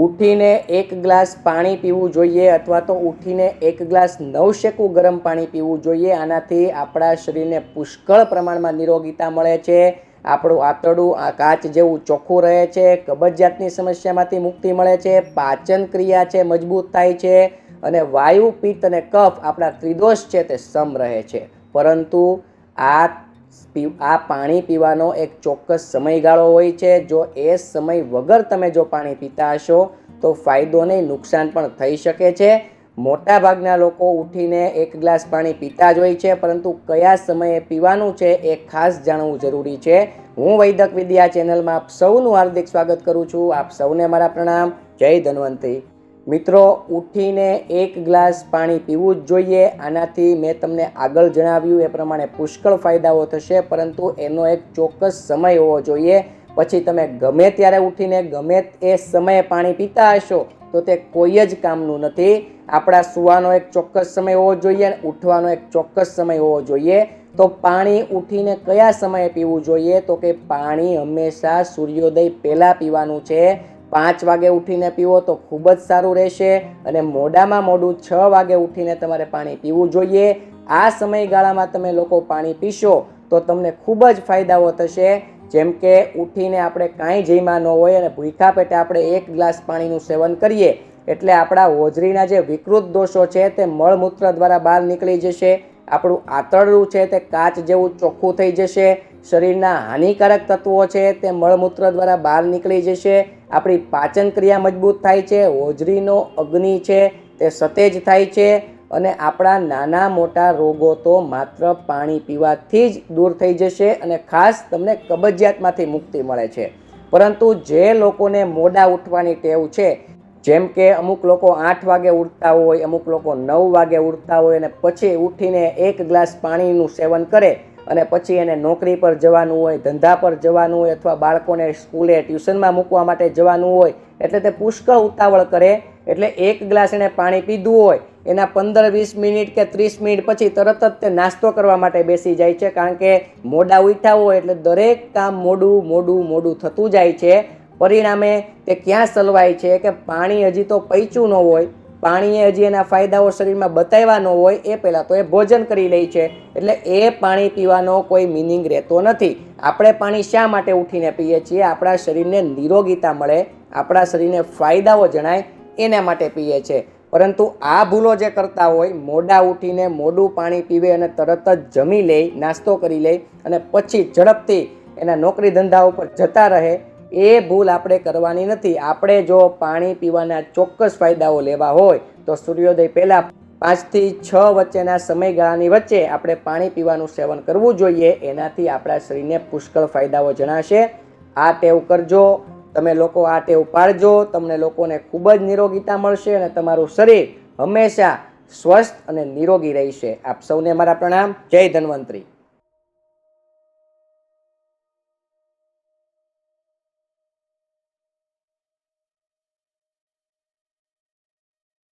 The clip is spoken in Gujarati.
ઉઠીને એક ગ્લાસ પાણી પીવું જોઈએ અથવા તો ઉઠીને એક ગ્લાસ નવશેકું ગરમ પાણી પીવું જોઈએ. આનાથી આપણા શરીરને પુષ્કળ પ્રમાણમાં નિરોગીતા મળે છે. આપણું આંતરડું, આ કાચ જેવું ચોખ્ખું રહે છે. કબજિયાતની સમસ્યામાંથી મુક્તિ મળે છે. પાચન ક્રિયા છે, મજબૂત થાય છે અને વાયુ, પિત્ત અને કફ આપણા ત્રિદોષ છે તે સમ રહે છે. પરંતુ આ આ પાણી પીવાનો એક ચોક્કસ સમયગાળો હોય છે. જો એ સમય વગર તમે જો પાણી પીતા હશો, તો ફાયદો નહીં, નુકસાન પણ થઈ શકે છે. મોટાભાગના લોકો ઉઠીને એક ગ્લાસ પાણી પીતા જ હોય છે, પરંતુ કયા સમયે પીવાનું છે એ ખાસ જાણવું જરૂરી છે. હું વૈદક વિદ્યા ચેનલમાં આપ સૌનું હાર્દિક સ્વાગત કરું છું. આપ સૌને મારા પ્રણામ. જય ધન્વંતરી. મિત્રો, ઉઠીને એક ગ્લાસ પાણી પીવું જ જોઈએ. આનાથી મેં તમને આગળ જણાવ્યું એ પ્રમાણે પુષ્કળ ફાયદાઓ થશે, પરંતુ એનો એક ચોક્કસ સમય હોવો જોઈએ. પછી તમે ગમે ત્યારે ઉઠીને ગમે એ સમયે પાણી પીતા હશો, તો તે કોઈ જ કામનું નથી. આપણા સુવાનો એક ચોક્કસ સમય હોવો જોઈએ અને ઉઠવાનો એક ચોક્કસ સમય હોવો જોઈએ. તો પાણી ઉઠીને કયા સમયે પીવું જોઈએ? તો કે પાણી હંમેશા સૂર્યોદય પહેલાં પીવાનું છે. પાંચ વાગે ઉઠીને પીવો તો ખૂબ જ સારું રહેશે અને મોડામાં મોડું છ વાગે ઉઠીને તમારે પાણી પીવું જોઈએ. આ સમયગાળામાં તમે લોકો પાણી પીશો તો તમને ખૂબ જ ફાયદાઓ થશે. જેમ કે ઉઠીને આપણે કાંઈ જઈમાં ન હોય અને ભૂખા પેટે આપણે એક ગ્લાસ પાણીનું સેવન કરીએ એટલે આપણા હોજરીના જે વિકૃત દોષો છે તે મળમૂત્ર દ્વારા બહાર નીકળી જશે. આપણું આંતરડું છે તે કાચ જેવું ચોખ્ખું થઈ જશે. શરીરના હાનિકારક તત્વો છે તે મળમૂત્ર દ્વારા બહાર નીકળી જશે. આપણી પાચન ક્રિયા મજબૂત થાય છે. હોજરીનો અગ્નિ છે તે સતેજ થાય છે અને આપણા નાના મોટા રોગો તો માત્ર પાણી પીવાથી જ દૂર થઈ જશે અને ખાસ તમને કબજિયાતમાંથી મુક્તિ મળે છે. પરંતુ જે લોકોને મોડા ઉઠવાની ટેવ છે જેમ કે અમુક લોકો આઠ વાગે ઉઠતા હોય, અમુક લોકો નવ વાગે ઉઠતા હોય અને પછી ઉઠીને એક ગ્લાસ પાણીનું સેવન કરે અને પછી એને નોકરી પર જવાનું હોય, ધંધા પર જવાનું હોય અથવા બાળકોને સ્કૂલે ટ્યુશનમાં મૂકવા માટે જવાનું હોય, એટલે તે પુષ્કળ ઉતાવળ કરે. એટલે એક ગ્લાસ એણે પાણી પીધું હોય, એના પંદર વીસ મિનિટ કે ત્રીસ મિનિટ પછી તરત જ તે નાસ્તો કરવા માટે બેસી જાય છે. કારણ કે મોડા ઉઠ્યા હોય એટલે દરેક કામ મોડું મોડું મોડું થતું જાય છે. પરિણામે તે ક્યાં સલવાય છે કે પાણી હજી તો પૈચું ન હોય, પાણીએ હજી એના ફાયદાઓ શરીરમાં બતાવ્યા ન હોય એ પહેલાં તો એ ભોજન કરી લે છે. એટલે એ પાણી પીવાનો કોઈ મિનિંગ રહેતો નથી. આપણે પાણી શા માટે ઉઠીને પીએ છીએ? આપણા શરીરને નિરોગીતા મળે, આપણા શરીરને ફાયદાઓ જણાય, એના માટે પીએ છીએ પરંતુ આ ભૂલો જે કરતા હોય, મોડા ઉઠીને મોડું પાણી પીવે અને તરત જ જમી લે, નાસ્તો કરી લે અને પછી ઝડપથી એના નોકરી ધંધા ઉપર જતા રહે એ ભૂલ આપણે કરવાની નથી. આપણે જો પાણી પીવાના ચોક્કસ ફાયદાઓ લેવા હોય, તો સૂર્યોદય પહેલાં પાંચથી છ વચ્ચેના સમયગાળાની વચ્ચે આપણે પાણી પીવાનું સેવન કરવું જોઈએ. એનાથી આપણા શરીરને પુષ્કળ ફાયદાઓ જણાશે. આ ટેવ કરજો. તમે લોકો આ ટેવ પાડજો. તમને લોકોને ખૂબ જ નિરોગીતા મળશે અને તમારું શરીર હંમેશા સ્વસ્થ અને નિરોગી રહેશે. આપ સૌને મારા પ્રણામ. જય ધન્વંતરી.